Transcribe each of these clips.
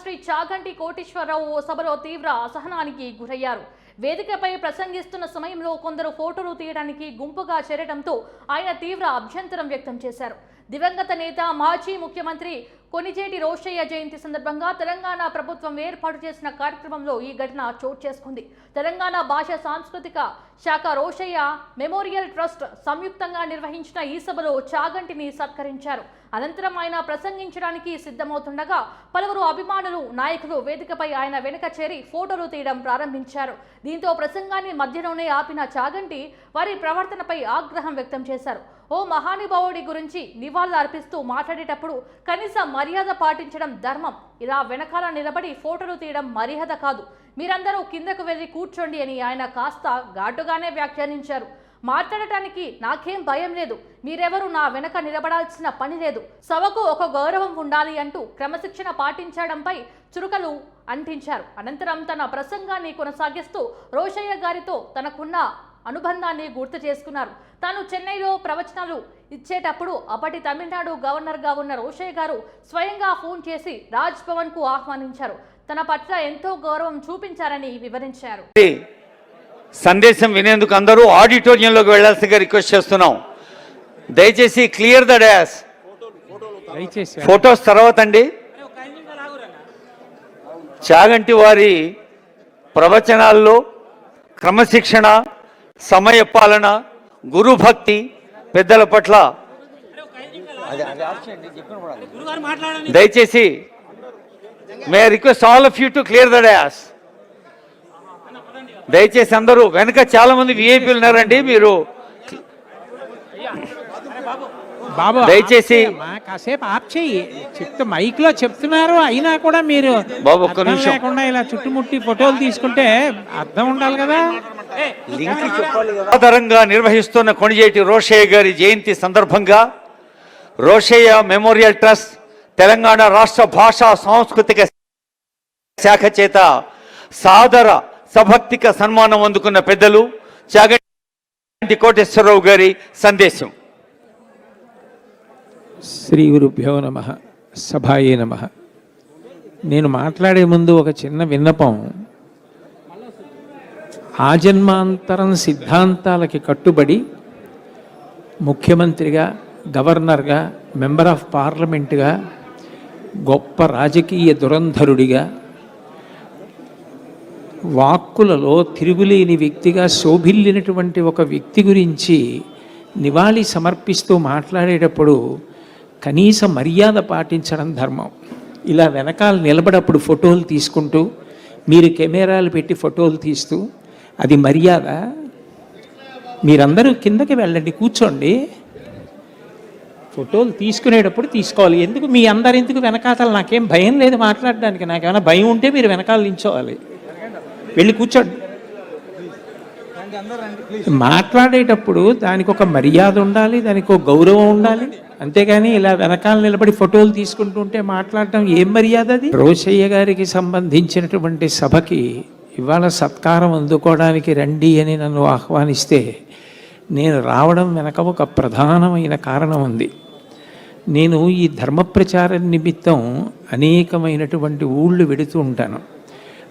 శ్రీ చాగంటి కోటేశ్వరరావు ఓ సభలో తీవ్ర అసహనానికి గురయ్యారు. వేదికపై ప్రసంగిస్తున్న సమయంలో కొందరు ఫోటోలు తీయడానికి గుంపుగా చేరడంతో ఆయన తీవ్ర అభ్యంతరం వ్యక్తం చేశారు. దివంగత నేత మాజీ ముఖ్యమంత్రి కొనిజేటి రోషయ్య జయంతి సందర్భంగా తెలంగాణ ప్రభుత్వం ఏర్పాటు చేసిన కార్యక్రమంలో ఈ ఘటన చోటు చేసుకుంది. తెలంగాణ భాష సాంస్కృతిక శాఖ రోషయ్య మెమోరియల్ ట్రస్ట్ సంయుక్తంగా నిర్వహించిన ఈ సభలో చాగంటిని సత్కరించారు. అనంతరం ఆయన ప్రసంగించడానికి సిద్ధమవుతుండగా పలువురు అభిమానులు నాయకులు వేదికపై ఆయన వెనుక చేరి ఫోటోలు తీయడం ప్రారంభించారు. దీంతో ప్రసంగాన్ని మధ్యలోనే ఆపిన చాగంటి వారి ప్రవర్తనపై ఆగ్రహం వ్యక్తం చేశారు. ఓ మహానుభావుడి గురించి నివాళులు అర్పిస్తూ మాట్లాడేటప్పుడు కనీస మర్యాద పాటించడం ధర్మం. ఇలా వెనకాల నిలబడి ఫోటోలు తీయడం మర్యాద కాదు. మీరందరూ కిందకు వెళ్ళి కూర్చోండి అని ఆయన కాస్త ఘాటుగానే వ్యాఖ్యానించారు. మాట్లాడటానికి నాకేం భయం లేదు. మీరెవరు నా వెనక నిలబడాల్సిన పని లేదు. సభకు ఒక గౌరవం ఉండాలి అంటూ క్రమశిక్షణ పాటించడంపై చురుకలు అంటించారు. అనంతరం తన ప్రసంగాన్ని కొనసాగిస్తూ రోషయ్య గారితో తనకున్న అనుబంధాన్ని గుర్తు చేసుకున్నారు. తాను చెన్నైలో ప్రవచనాలు ఇచ్చేటప్పుడు అప్పటి తమిళనాడు గవర్నర్గా ఉన్న రోషయ్య గారు స్వయంగా ఫోన్ చేసి రాజ్ భవన్కు ఆహ్వానించారు. తన పట్ల ఎంతో గౌరవం చూపించారని వివరించారు. సందేశం వినేందుకు అందరూ ఆడిటోరియంలోకి వెళ్ళాల్సిందిగా రిక్వెస్ట్ చేస్తున్నాం. దయచేసి క్లియర్ ద డాష్. దయచేసి ఫొటోస్ తర్వాత అండి చాగంటి వారి ప్రవచనాల్లో క్రమశిక్షణ సమయ పాలన గురుభక్తి పెద్దల పట్ల దయచేసి may request all of you to clear the dais దయచేసి అందరూ వెనక చాలా మంది విఐపీలు ఉన్నారండి మీరు బాబు దయచేసి- కాసేపు ఆప్ చెయ్యి. చెప్తే మైక్లో చెప్తున్నారు అయినా కూడా మీరు బాబు, ఒక్క నిమిషం. లేకుండా ఇలా చుట్టుముట్టి ఫోటోలు తీసుకుంటే అర్థం ఉండాలి కదా. ఆధారంగా నిర్వహిస్తున్న కొణిజేటి రోషయ్య గారి జయంతి సందర్భంగా రోషయ్య మెమోరియల్ ట్రస్ట్ తెలంగాణ రాష్ట్ర భాషా సాంస్కృతిక శాఖ చేత సాదర సభక్తిక సన్మానం అందుకున్న పెద్దలు చాగంటి కోటేశ్వరరావు గారి సందేశం. శ్రీ గురుభ్యో నమ సభాయే నమ. నేను మాట్లాడే ముందు ఒక చిన్న విన్నపం. ఆజన్మాంతరం సిద్ధాంతాలకి కట్టుబడి ముఖ్యమంత్రిగా గవర్నర్గా మెంబర్ ఆఫ్ పార్లమెంటుగా గొప్ప రాజకీయ దురంధరుడిగా వాక్కులలో తిరుగులేని వ్యక్తిగా శోభిల్లినటువంటి ఒక వ్యక్తి గురించి నివాళి సమర్పిస్తూ మాట్లాడేటప్పుడు కనీస మర్యాద పాటించడం ధర్మం. ఇలా వెనకాల నిలబడప్పుడు ఫోటోలు తీసుకుంటూ మీరు కెమెరాలు పెట్టి ఫోటోలు తీస్తూ అది మర్యాద. మీరందరూ కిందకి వెళ్ళండి కూర్చోండి. ఫోటోలు తీసుకునేటప్పుడు తీసుకోవాలి. ఎందుకు? మీ అందరు ఎందుకు వెనకాతలు నాకేం భయం లేదు మాట్లాడడానికి. నాకేమైనా భయం ఉంటే మీరు వెనకాల నించోవాలి వెళ్ళి కూర్చోండి. మాట్లాడేటప్పుడు దానికి ఒక మర్యాద ఉండాలి దానికి ఒక గౌరవం ఉండాలి. అంతేగాని ఇలా వెనకాల నిలబడి ఫోటోలు తీసుకుంటుంటే మాట్లాడటం ఏం మర్యాద అది? రోషయ్య గారికి సంబంధించినటువంటి సభకి ఇవాళ సత్కారం అందుకోవడానికి రండి అని నన్ను ఆహ్వానిస్తే నేను రావడం వెనక ఒక ప్రధానమైన కారణం ఉంది. నేను ఈ ధర్మ ప్రచారం నిమిత్తం అనేకమైనటువంటి ఊళ్ళు వెడుతూ ఉంటాను.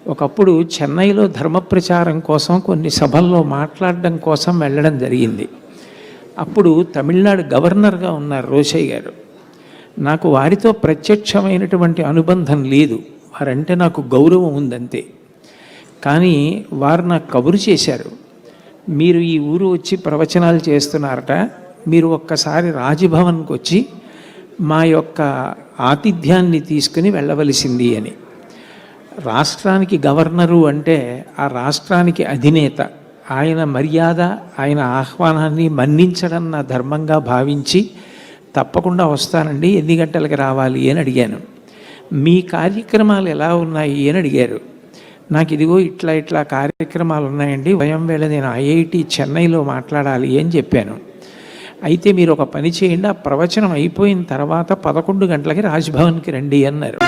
ఒకప్పుడు చెన్నైలో ధర్మ ప్రచారం కోసం కొన్ని సభల్లో మాట్లాడడం కోసం వెళ్ళడం జరిగింది. అప్పుడు తమిళనాడు గవర్నర్గా ఉన్నారు రోషయ్య గారు. నాకు వారితో ప్రత్యక్షమైనటువంటి అనుబంధం లేదు. వారంటే నాకు గౌరవం ఉందంతే. కానీ వారు నాకు కబురు చేశారు మీరు ఈ ఊరు వచ్చి ప్రవచనాలు చేస్తున్నారట మీరు ఒక్కసారి రాజభవన్కి వచ్చి మా యొక్క ఆతిథ్యాన్ని తీసుకుని వెళ్ళవలసింది అని. రాష్ట్రానికి గవర్నరు అంటే ఆ రాష్ట్రానికి అధినేత ఆయన మర్యాద ఆయన ఆహ్వానాన్ని మన్నించడం నా ధర్మంగా భావించి తప్పకుండా వస్తానండి ఎన్ని గంటలకు రావాలి అని అడిగాను. మీ కార్యక్రమాలు ఎలా ఉన్నాయి? అని అడిగారు. నాకు ఇదిగో ఇట్లా ఇట్లా కార్యక్రమాలు ఉన్నాయండి భయం వేళ నేను ఐఐటి చెన్నైలో మాట్లాడాలి అని చెప్పాను. అయితే మీరు ఒక పని చేయండి ఆ ప్రవచనం అయిపోయిన తర్వాత పదకొండు గంటలకి రాజ్భవన్కి రండి అన్నారు.